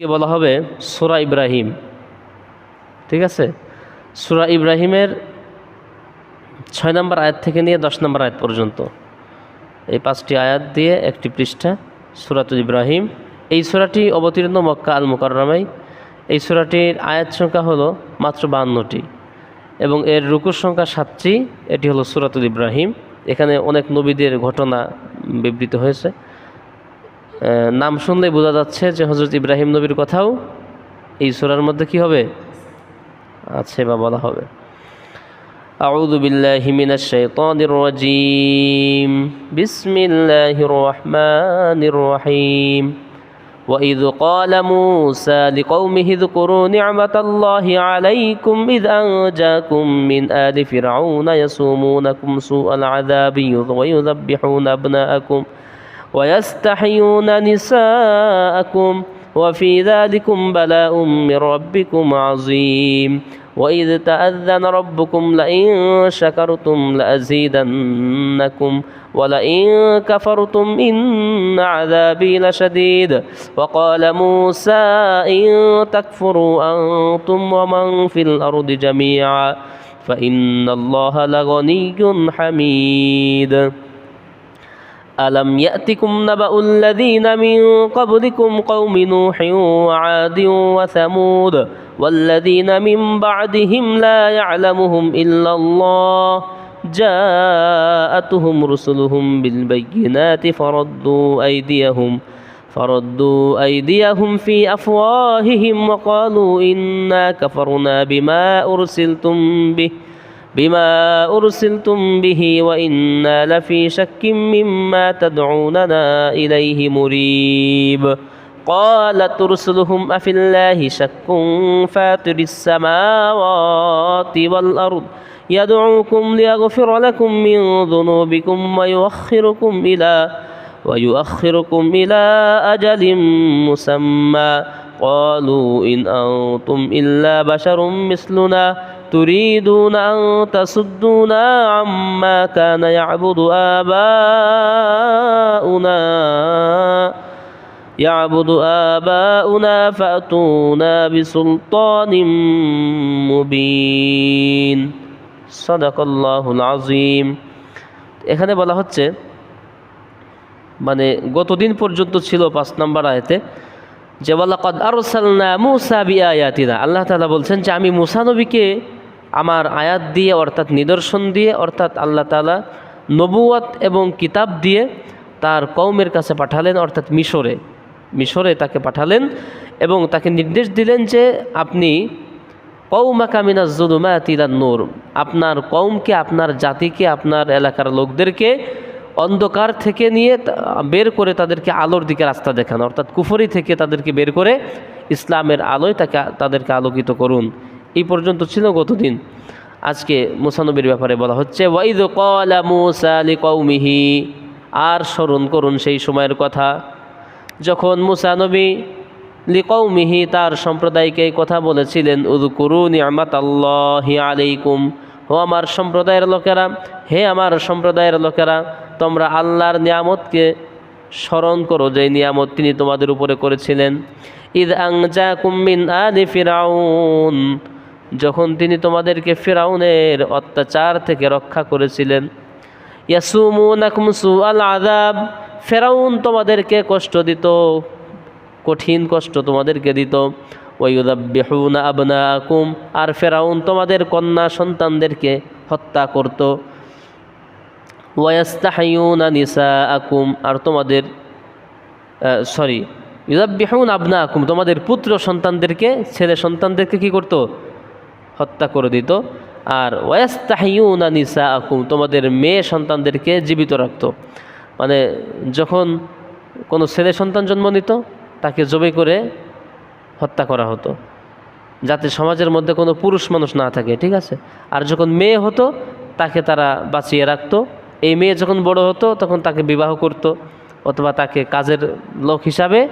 কে বলা হবে? সুরা ইব্রাহিম। ঠিক আছে? সুরা ইব্রাহিমের ছয় নম্বর আয়াত থেকে নিয়ে দশ নম্বর আয়াত পর্যন্ত। এই পাঁচটি আয়াত দিয়ে একটি পৃষ্ঠা, সুরাতুল ইব্রাহিম। এই সুরাটি অবতীর্ণ মক্কা আল মুকাররামাই এই সুরাটির আয়াত সংখ্যা হলো মাত্র বাহান্নটি এবং এর রুকুর সংখ্যা সাতটি। এটি হলো সুরাতুল ইব্রাহিম। এখানে অনেক নবীদের ঘটনা বিবৃত হয়েছে। নাম শুনলেই বোঝা যাচ্ছে যে হজরত ইব্রাহিম নবীর কথাও এই সুরার মধ্যে কি হবে আছে বা বলা হবে أعوذ بالله من الشيطان الرجيم بسم الله الرحمن الرحيم وإذ قال موسى لقومه اذكروا نعمة الله عليكم إذ أنجاكم من آل فرعون يسومونكم سوء العذاب ويذبحون أبناءكم ويستحيون نساءكم وفي ذلكم بلاء من ربكم عظيم. وإذ تأذن ربكم لئن شكرتم لأزيدنكم ولئن كفرتم إن عذابي لشديد. وقال موسى إن تكفروا أنتم ومن في الأرض جميعا فإن الله لغني حميد. ألم يأتكم نبأ الذين من قبلكم قوم نوح وعاد وثمود والذين من بعدهم لا يعلمهم إلا الله جاءتهم رسلهم بالبينات فردوا أيديهم فردوا أيديهم في أفواههم وقالوا إنا كفرنا بما أرسلتم به بما أرسلتم به وإنا لفي شك مما تدعوننا إليه مريب. قالت رسلهم أفي الله شك فاتر السماوات والأرض. يدعوكم ليغفر لكم من ذنوبكم ويؤخركم إلى ويؤخركم إلى أجل مسمى. قالوا إن أنتم إلا بشر مثلنا. تريدون أن تصدونا عما كان يعبد آباؤنا يعبد آباؤنا فأتونا بسلطان মুবিন সদাকল্লাহুল আজিম এখানে বলা হচ্ছে মানে গতদিন পর্যন্ত ছিল পাঁচ নম্বর আয়তে যে বলা কদ আরসালনা মুসা বি আয়াতিনা আল্লাহ তাআলা বলছেন যে আমি মুসা নবীকে আমার আয়াত দিয়ে, অর্থাৎ নিদর্শন দিয়ে, অর্থাৎ আল্লাহ তাআলা নবুয়াত এবং কিতাব দিয়ে তার কৌমের কাছে পাঠালেন, অর্থাৎ মিশরে। মিশরে তাকে পাঠালেন এবং তাকে নির্দেশ দিলেন যে আপনি কৌমা কামিনা জুলুমা তিলান নূর, আপনার কৌমকে আপনার জাতিকে, আপনার এলাকার লোকদেরকে অন্ধকার থেকে নিয়ে বের করে তাদেরকে আলোর দিকে রাস্তা দেখান, অর্থাৎ কুফরি থেকে তাদেরকে বের করে ইসলামের আলোয় তাকে, তাদেরকে আলোকিত করুন। এই পর্যন্ত ছিল গতদিন। আজকে মুসানবীর ব্যাপারে বলা হচ্ছে ওয়াইদ কলা মুসা আলী কৌমিহি আর স্মরণ করুন সেই সময়ের কথা। যখন মুসা নবী লিকৌমিহি তার সম্প্রদায়কে কথা বলেছিলেন উদকুরু নিয়ামাত আল্লাহি আলাইকুম ও আমার সম্প্রদায়ের লোকেরা হে আমার সম্প্রদায়ের লোকেরা, তোমরা আল্লাহর নিয়ামতকে স্মরণ করো যে নিয়ামত তিনি তোমাদের উপরে করেছিলেন। ঈদ আংজা কুম্মিন আলি ফিরাউন যখন তিনি তোমাদেরকে ফেরাউনের অত্যাচার থেকে রক্ষা করেছিলেন, ইয়াসুমুনাকুম সুআল আযাব, ফেরাউন তোমাদেরকে কষ্ট দিত, কঠিন কষ্ট তোমাদেরকে দিত। ওয়ুদাব্বিহুনা আবনাকুম, আর ফেরাউন তোমাদের কন্যা সন্তানদেরকে হত্যা করত। ওয়াস্তাহাইউনা নিসা আকুম আর তোমাদের সরি ইউদাব্বিহুন আবনা আকুম তোমাদের পুত্র সন্তানদেরকে, ছেলে সন্তানদেরকে কি করত? হত্যা করে দিত। আর ওয়াস্তাহিউনা নিসা আকুম তোমাদের মেয়ে সন্তানদেরকে জীবিত রাখত। মানে যখন কোনো ছেলে সন্তান জন্ম নিত, তাকে জবে করে হত্যা করা হতো। যাতে সমাজের মধ্যে কোনো পুরুষ মানুষ না থাকে, ঠিক আছে? আর যখন মেয়ে হতো, তাকে তারা বাঁচিয়ে রাখতো। এই মেয়ে যখন বড় হতো, তখন তাকে বিবাহ করত, অথবা তাকে কাজের লোক হিসাবে,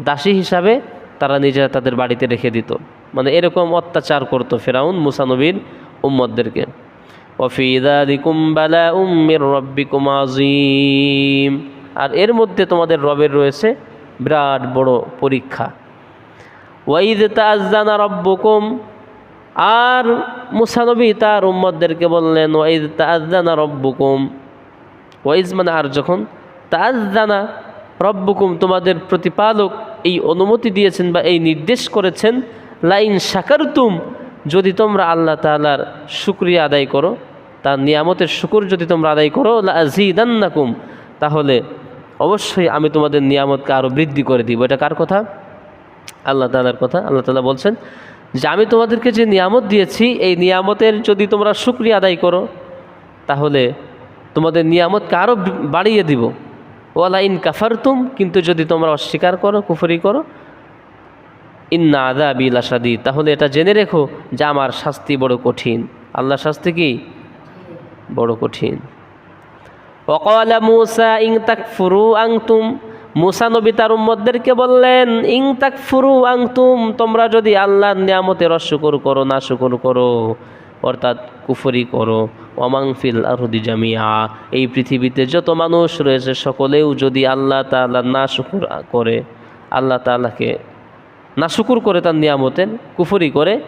দাসী হিসাবে তারা নিজেরা তাদের বাড়িতে রেখে দিত। মানে এরকম অত্যাচার করতো ফেরাউন মুসানবীর উম্মদদেরকে আজিম আর এর মধ্যে তোমাদের রবের রয়েছে বিরাট বড় পরীক্ষা। ওয়াইদ তাজানা রব্বকুম। আর মুসানবী তার উম্মদদেরকে বললেন ওয়াইদ তাজানা রব্বকুম। ওয়াইজ মানে আর যখন তাজানা রব্বকুম তোমাদের প্রতিপালক এই অনুমতি দিয়েছেন বা এই নির্দেশ করেছেন লাইন শাকারতুম যদি তোমরা আল্লাহ তাআলার শুক্রিয়া আদায় করো, তার নিয়ামতের শুকুর যদি তোমরা আদায় করো, লাজিদান্নাকুম, তাহলে অবশ্যই আমি তোমাদের নিয়ামতকে আরও বৃদ্ধি করে দিব। এটা কার কথা? আল্লাহ তালার কথা। আল্লাহ তালা বলছেন যে, আমি তোমাদেরকে যে নিয়ামত দিয়েছি, এই নিয়ামতের যদি তোমরা শুক্রিয়া আদায় করো, তাহলে তোমাদের নিয়ামতকে আরও বাড়িয়ে দিব। ওয়ালা ইন কাফারতুম, কিন্তু যদি তোমরা অস্বীকার করো, কুফরি করো ইন্না আদা বিল আসাদি তাহলে এটা জেনে রেখো যে আমার শাস্তি বড় কঠিন। আল্লাহ শাস্তি কি? বড় কঠিন। ওকলা মুসা, ইং তাক ফুরু আংতুম। মুসা নবী তার উম্মদদেরকে বললেন, ইং তাক ফুরু আংতুম, তোমরা যদি আল্লাহর নিয়ামতের অশুকুর করো না শুকুর করো, অর্থাৎ কুফরি করো অমাংফিল আরদি জামিয়া। এই পৃথিবীতে যত মানুষ রয়েছে, সকলেও যদি আল্লাহ তাআলা না শুকুর করে, আল্লাহ তাআলাকে না শুকুর করে তার নিয়ামতের কুফরি করে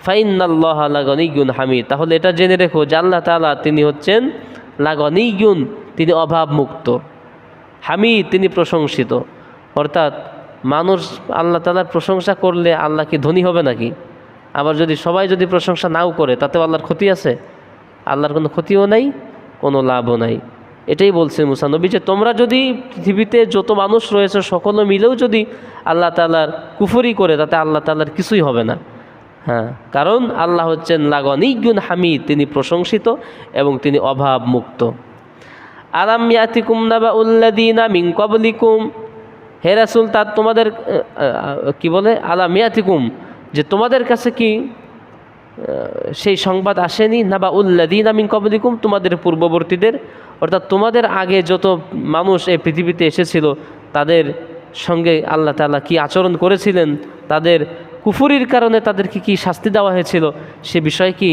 ফাইনাল্লাহ লাগনিগুন হামিদ। তাহলে এটা জেনে রেখো যে আল্লাহ তাআলা তিনি হচ্ছেন লাগনিগুন তিনি অভাবমুক্ত। হামিদ, তিনি প্রশংসিত। অর্থাৎ মানুষ আল্লাহ তালার প্রশংসা করলে আল্লাহ কি ধনী হবে নাকি? আবার যদি সবাই যদি প্রশংসা নাও করে, তাতেও আল্লাহর ক্ষতি আছে? আল্লাহর কোনো ক্ষতিও নাই, কোনো লাভও নাই। এটাই বলছেন মুসানবী যে তোমরা যদি পৃথিবীতে যত মানুষ রয়েছে, সকলে মিলেও যদি আল্লাহ তালার কুফরি করে, তাতে আল্লাহ তালার কিছুই হবে না। হ্যাঁ কারণ আল্লাহ হচ্ছেন লাগনিগুন হামিদ, তিনি প্রশংসিত এবং তিনি অভাব মুক্ত আলাম ইয়াতিকুম নাবা উল্লাদিনা মিং কবলিকুম হে রাসুল তার তোমাদের কি বলে? আলাম ইয়াতিকুম, যে তোমাদের কাছে কি সেই সংবাদ আসেনি না বা উল্লাদিনা মিং কবলিকুম তোমাদের পূর্ববর্তীদের। অর্থাৎ তোমাদের আগে যত মানুষ এই পৃথিবীতে এসেছিল, তাদের সঙ্গে আল্লাহ তালা কি আচরণ করেছিলেন, তাদের কুফুরির কারণে তাদেরকে কি শাস্তি দেওয়া হয়েছিল, সে বিষয়ে কি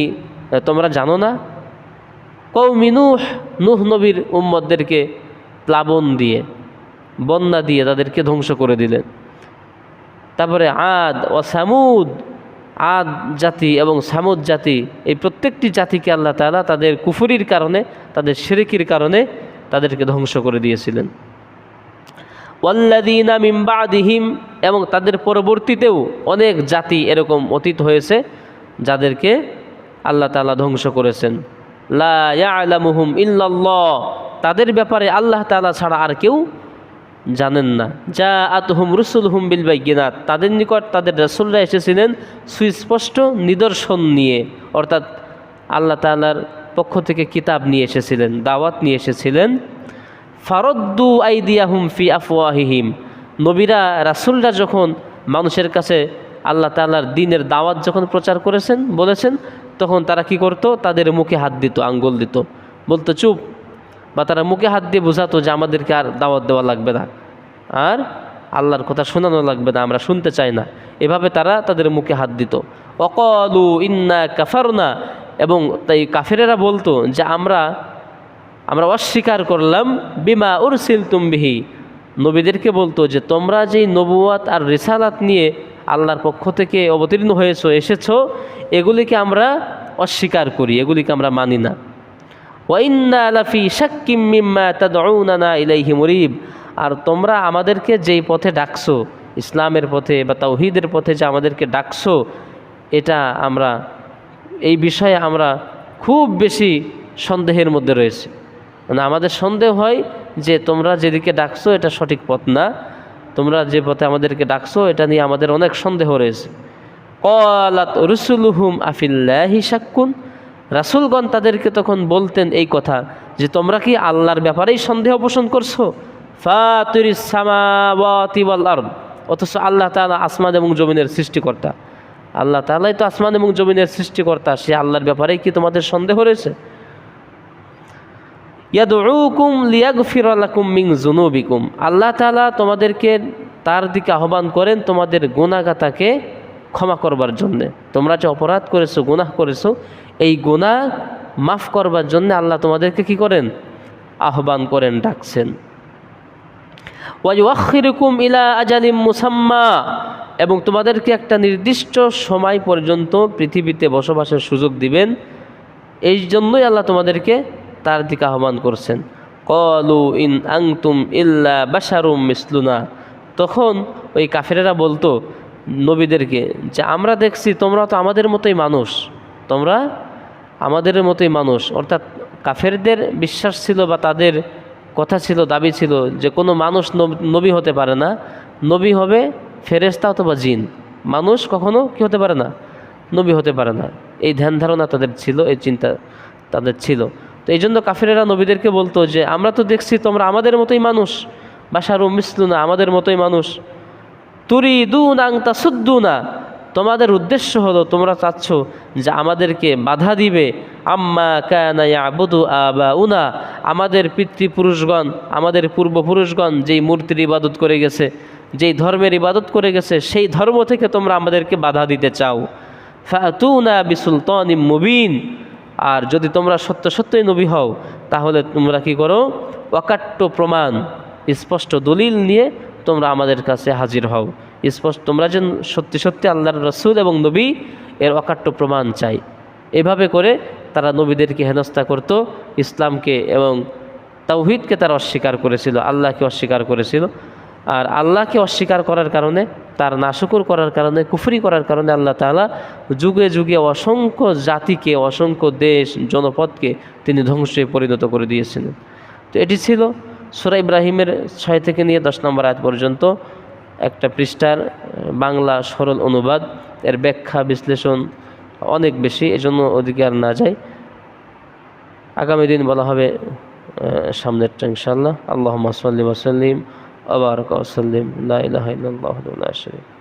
তোমরা জানো না? কৌমি নূহ নূহ নবীর উম্মদদেরকে প্লাবন দিয়ে, বন্যা দিয়ে তাদেরকে ধ্বংস করে দিলেন। তারপরে আদ ও সামুদ আদ জাতি এবং সামুদ জাতি, এই প্রত্যেকটি জাতিকে আল্লাহ তাআলা তাদের কুফুরির কারণে, তাদের শিরিকির কারণে তাদেরকে ধ্বংস করে দিয়েছিলেন। ওয়াল্লাদিনা মিম্বাদিহিম এবং তাদের পরবর্তীতেও অনেক জাতি এরকম অতীত হয়েছে, যাদেরকে আল্লাহ তাআলা ধ্বংস করেছেন। লা ইয়ালামুহুম ইল্লাল্লাহ, তাদের ব্যাপারে আল্লাহ তাআলা ছাড়া আর কেউ জানেন না। যা আতহুম রসুল হুম বিল বাই বাইগিনাত তাদের নিকট তাদের রসুলরা এসেছিলেন সুস্পষ্ট নিদর্শন নিয়ে। অর্থাৎ আল্লাহ তাআলার পক্ষ থেকে কিতাব নিয়ে এসেছিলেন, দাওয়াত নিয়ে এসেছিলেন। ফারদ্দু আইদিয়াহুম ফি আফওয়াহিহিম। নবীরা, রাসুলরা যখন মানুষের কাছে আল্লাহ তাআলার দিনের দাওয়াত যখন প্রচার করেছেন, বলেছেন, তখন তারা কি করত? তাদের মুখে হাত দিত, আঙ্গুল দিত। বলতো, চুপ বা তারা মুখে হাত দিয়ে বোঝাতো যে আমাদেরকে আর দাওয়াত দেওয়া লাগবে না। আর আল্লাহর কথা শোনানো লাগবে না, আমরা শুনতে চাই না। এভাবে তারা তাদের মুখে হাত দিত। অকলু ইন্না কাফারনা, এবং তাই কাফেরেরা বলতো যে আমরা আমরা অস্বীকার করলাম, বিমা উরসিল তুমবিহি নবীদেরকে বলতো যে তোমরা যেই নবুয়াত আর রিসালাত নিয়ে আল্লাহর পক্ষ থেকে অবতীর্ণ হয়েছো, এসেছ, এগুলিকে আমরা অস্বীকার করি, এগুলিকে আমরা মানি না। ইলাইহি মুরিব। আর তোমরা আমাদেরকে যেই পথে ডাকছো, ইসলামের পথে বা তাওহীদের পথে যে আমাদেরকে ডাকছো, এটা আমরা, এই বিষয়ে আমরা খুব বেশি সন্দেহের মধ্যে রয়েছে। মানে আমাদের সন্দেহ হয় যে তোমরা যেদিকে ডাকছো, এটা সঠিক পথ না। তোমরা যে পথে আমাদেরকে ডাকছো, এটা নিয়ে আমাদের অনেক সন্দেহ রয়েছে। কলাত রুসুল রসুলহুম আফিল্লাহি শাক্কুন রাসুলগণ তাদেরকে তখন বলতেন এই কথা যে, তোমরা কি আল্লাহর ব্যাপারেই সন্দেহ পোষণ করছ? অথচ আল্লাহ তাআলা আসমান এবং জমিনের সৃষ্টিকর্তা। আল্লাহ তাআলাই তো আসমান এবং জমিনের সৃষ্টিকর্তা, সে আল্লাহর ব্যাপারেই কি তোমাদের সন্দেহ রয়েছে? যুনুবিকুম। আল্লাহ তাআলা তোমাদেরকে তার দিকে আহ্বান করেন তোমাদের গুনাহগাতাকে ক্ষমা করবার জন্যে। তোমরা যে অপরাধ করেছ, গুনাহ করেছ এই গুনাহ মাফ করবার জন্য আল্লাহ তোমাদেরকে কি করেন? আহ্বান করেন, ডাকছেন। ওয়াইখিরকুম ইলা আজালিম মুসাম্মা। এবং তোমাদেরকে একটা নির্দিষ্ট সময় পর্যন্ত পৃথিবীতে বসবাসের সুযোগ দিবেন। এই জন্যই আল্লাহ তোমাদেরকে তার দিকে আহ্বান করছেন। কলু ইন আংতুম ইল্লা বাসারুম মিসলুনা। তখন ওই কাফেরেরা বলতো, নবীদেরকে, যে আমরা দেখছি তোমরা তো আমাদের মতোই মানুষ। তোমরা আমাদের মতোই মানুষ, অর্থাৎ কাফেরদের বিশ্বাস ছিল বা তাদের কথা ছিল, দাবি ছিল যে কোনো মানুষ নব- হতে পারে না। নবী হবে ফেরেস্তা অথবা জিন। মানুষ কখনো কি হতে পারে না? নবী হতে পারে না। এই ধ্যান ধারণা তাদের ছিল, এই চিন্তা তাদের ছিল। তো এই জন্য কাফেরেরা নবীদেরকে বলতো যে, আমরা তো দেখছি তোমরা আমাদের মতোই মানুষ। বাসারু মিসলুনা আমাদের মতোই মানুষ। তুরি দু নাংতা সুদ্দু না তোমাদের উদ্দেশ্য হলো তোমরা চাচ্ছ যে আমাদেরকে বাধা দিবে। আম্মা কানা ইয়াবুদু আবা উনা আমাদের পিতৃপুরুষগণ, আমাদের পূর্বপুরুষগণ যেই মূর্তির ইবাদত করে গেছে, যেই ধর্মের ইবাদত করে গেছে, সেই ধর্ম থেকে তোমরা আমাদেরকে বাধা দিতে চাও। ফাতুনা বিসুলতান মুবিন, আর যদি তোমরা সত্য সত্যই নবী হও, তাহলে তোমরা কি করো? অকাট্য প্রমাণ, স্পষ্ট দলিল নিয়ে তোমরা আমাদের কাছে হাজির হও। স্পষ্ট। তোমরা যেন সত্যি সত্যি আল্লাহর রসুল এবং নবী এর অকাট্য প্রমাণ চাই। এভাবে করে তারা নবীদেরকে হেনস্থা করত, ইসলামকে এবং তাওহিদকে তারা অস্বীকার করেছিল, আল্লাহকে অস্বীকার করেছিল। আর আল্লাহকে অস্বীকার করার কারণে, তার নাশকর করার কারণে, কুফরি করার কারণে আল্লাহ তাআলা যুগে যুগে অসংখ্য জাতিকে, অসংখ্য দেশ, জনপদকে তিনি ধ্বংসে পরিণত করে দিয়েছিলেন। তো এটি ছিল সুরা ইব্রাহিমের ছয় থেকে নিয়ে দশ নম্বর আয়াত পর্যন্ত। একটা পৃষ্ঠার বাংলা সরল অনুবাদ। এর ব্যাখ্যা, বিশ্লেষণ অনেক বেশি, এজন্য আর না যায় আগামী দিন বলা হবে সামনের সামনেরটা ইনশাল্লাহ আল্লাহ মাসাল্লিম আসাল্লিম আবার ওসাল্লিম লা ইলাহা